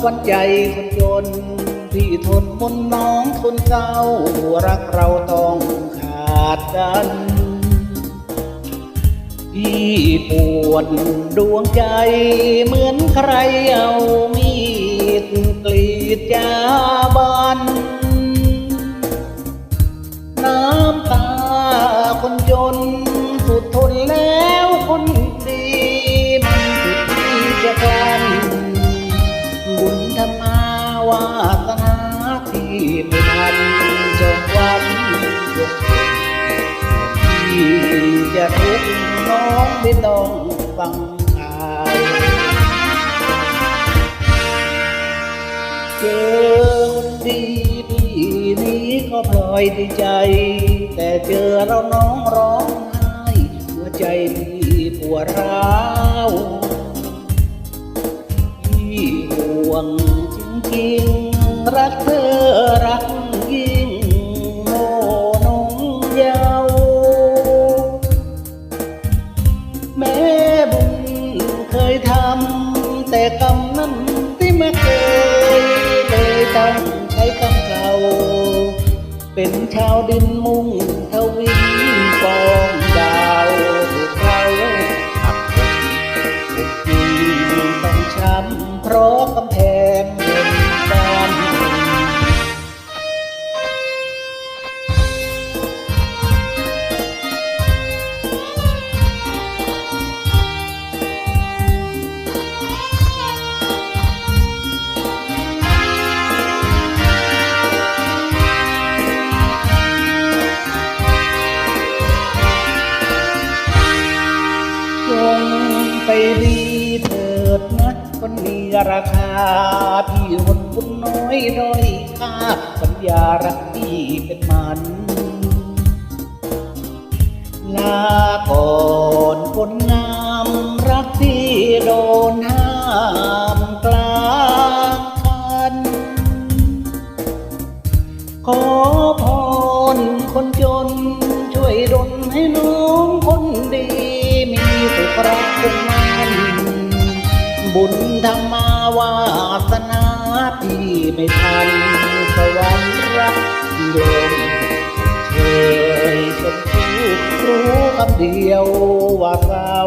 ควันใจคนจน ที่ทนมนน้องทนเศร้า รักเราต้องขาดกัน พี่ปวดดวงใจ เหมือนใครเอามีดกรีดจาบันน้ำตาคนจน สุดทนแล้วคนดีมันสุดที่จะกลั้นบุ ญธรรมาวาสนาที่ไม่ทันจงวันยกที่จะทุกน้องไม่ต้องฟังข่าวเจอคนดีพี่นี้ก็พลอยดีใจ แต่เจอเราน้องร้องไห้หัวใจพี่ปวดร้าว วงจริงๆ รักเธอรักยิ่งโน่นงเยาวแม่บุญเคยทำ แต่กรรมนั้นที่ไม่เคยเลยต้องใช้กรรมเก่า เป็นชาวดินมุ่งทวินฟอง ไปดีเถิดนะคนมีราคา พี่คนบุญน้อยด้อยค่าสัญญารักพี่เป็นมันลาก่อนคนงามรักที่โดนห้ามกลางคัน ขอพรคนจนช่วยดลให้น้องคนดี มีสุขรักคงมัน บุญธรรมาวาสนาพี่ไม่ทันสวรรค์รักโยมเชยชมพูรู้คำเดียวว่าเศร้า